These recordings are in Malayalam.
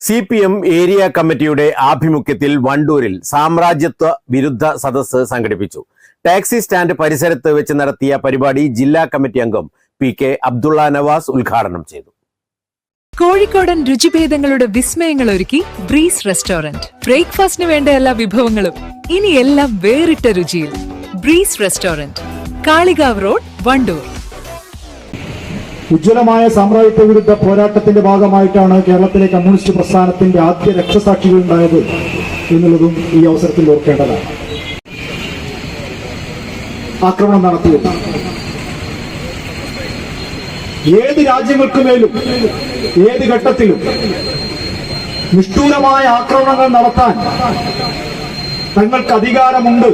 സി പി എം ഏരിയ കമ്മിറ്റിയുടെ ആഭിമുഖ്യത്തിൽ വണ്ടൂരിൽ സാമ്രാജ്യത്വ വിരുദ്ധ സദസ്സ് സംഘടിപ്പിച്ചു. ടാക്സി സ്റ്റാൻഡ് പരിസരത്ത് വെച്ച് നടത്തിയ പരിപാടി ജില്ലാ കമ്മിറ്റി അംഗം പി കെ അബ്ദുള്ള നവാസ് ഉദ്ഘാടനം ചെയ്തു. കോഴിക്കോടൻ രുചിഭേദങ്ങളുടെ വിസ്മയങ്ങൾ ഒരുക്കി ബ്രീസ് റെസ്റ്റോറന്റ്. ബ്രേക്ക്ഫാസ്റ്റിന് വേണ്ട എല്ലാ വിഭവങ്ങളും ഇനി എല്ലാം വേറിട്ട രുചിയിൽ. Breeze restaurant Kalikavu road Wandoor. ഉജ്ജ്വലമായ സാമ്രാജ്യത്വ വിരുദ്ധ പോരാട്ടത്തിന്റെ ഭാഗമായിട്ടാണ് കേരളത്തിലെ കമ്മ്യൂണിസ്റ്റ് പ്രസ്ഥാനത്തിന്റെ ആദ്യ രക്ഷസാക്ഷികൾ ഉണ്ടായത് എന്നുള്ളതും ഈ അവസരത്തിൽ ഓർക്കേണ്ടതാണ്. ആക്രമണം നടത്തിയത് ഏത് രാജ്യങ്ങൾക്ക് മേലും ഏത് ഘട്ടത്തിലും നിഷ്ഠൂരമായ ആക്രമണങ്ങൾ നടത്താൻ തങ്ങൾക്ക് അധികാരമുണ്ട്.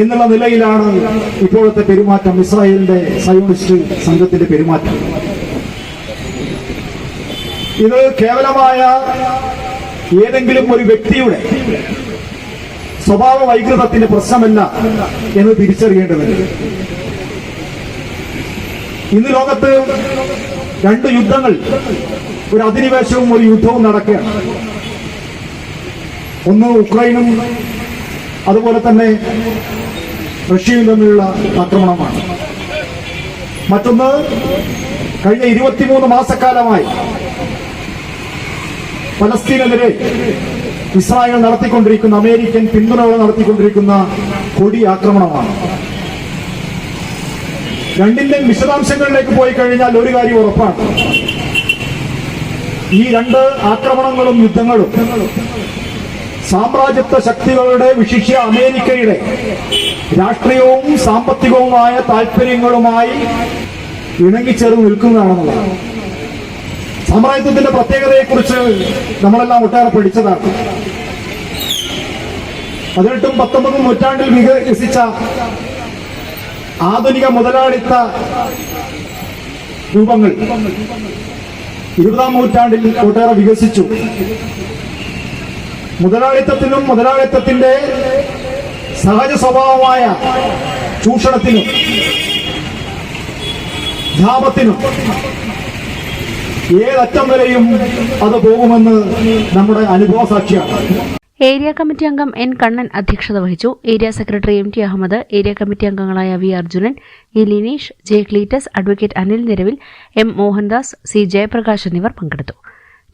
എന്നുള്ള നിലയിലാണ് ഇപ്പോഴത്തെ പെരുമാറ്റം. ഇസ്രായേലിന്റെ സയോണിസ്റ്റ് സംഘത്തിന്റെ പെരുമാറ്റം. ഇത് കേവലമായ ഏതെങ്കിലും ഒരു വ്യക്തിയുടെ സ്വഭാവ വൈകൃതത്തിന്റെ പ്രശ്നമല്ല എന്ന് തിരിച്ചറിയേണ്ടതുണ്ട്. ഇന്ന് ലോകത്ത് രണ്ട് യുദ്ധങ്ങൾ ഒരു അധിനിവേശവും ഒരു യുദ്ധവും നടക്കുകയാണ്. ഒന്ന് ഉക്രൈനും അതുപോലെ തന്നെ റഷ്യയും തമ്മിലുള്ള ആക്രമണമാണ്. മറ്റൊന്ന് കഴിഞ്ഞ ഇരുപത്തിമൂന്ന് മാസക്കാലമായി പലസ്തീനെതിരെ ഇസ്രായേൽ നടത്തിക്കൊണ്ടിരിക്കുന്ന അമേരിക്കൻ പിന്തുണകൾ നടത്തിക്കൊണ്ടിരിക്കുന്ന കൊടി ആക്രമണമാണ്. രണ്ടിന്റെ വിശദാംശങ്ങളിലേക്ക് പോയി കഴിഞ്ഞാൽ ഒരു കാര്യം ഉറപ്പാണ്. ഈ രണ്ട് ആക്രമണങ്ങളും യുദ്ധങ്ങളും സാമ്രാജ്യത്വ ശക്തികളുടെ വിശിഷ്യ അമേരിക്കയുടെ രാഷ്ട്രീയവും സാമ്പത്തികവുമായ താല്പര്യങ്ങളുമായി ഇണങ്ങിച്ചേർന്ന് നിൽക്കുന്നതാണെന്നുള്ളതാണ് സാമ്രാജ്യത്വത്തിന്റെ പ്രത്യേകതയെക്കുറിച്ച് നമ്മളെല്ലാം ഒട്ടേറെ പഠിച്ചതാണ്. പതിനെട്ടും പത്തൊമ്പതും നൂറ്റാണ്ടിൽ വികസിച്ച ആധുനിക മുതലാളിത്ത രൂപങ്ങൾ ഇരുപതാം നൂറ്റാണ്ടിൽ ഒട്ടേറെ വികസിച്ചു. മുതലാളിത്തത്തിനും മുതലാളിത്തത്തിന്റെ സഹജ സ്വഭാവമായ ചൂഷണത്തിനും ലാഭത്തിനും ഏതറ്റം വരെയും അത് പോകുമെന്ന് നമ്മുടെ അനുഭവ സാക്ഷിയാണ്. ഏരിയ കമ്മിറ്റി അംഗം എൻ കണ്ണൻ അധ്യക്ഷത വഹിച്ചു. Area secretary M T Ahammed area committee അംഗങ്ങളായ V Arjunan E Lineesh J Cleetus advocate Anil Niravil M Mohandas C Jayaprakash എന്നിവർ പങ്കെടുത്തു.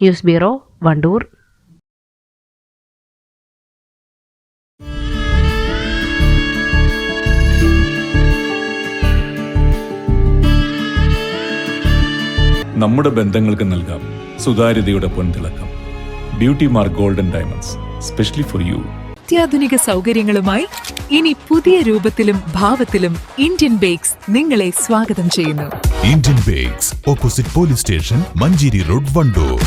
News bureau Wandoor. നമ്മുടെ ബന്ധങ്ങൾക്ക് നൽകാം സുതാര്യതയുടെ പൊൻതിളക്കം. Beauty mark golden diamonds specially for you അത്യാധുനിക സൗകര്യങ്ങളുമായി ഇനി പുതിയ രൂപത്തിലും ഭാവത്തിലും ഇന്ത്യൻ ബേക്സ് നിങ്ങളെ സ്വാഗതം ചെയ്യുന്നു. Indian bakes opposite police station Manjeri road Wandoor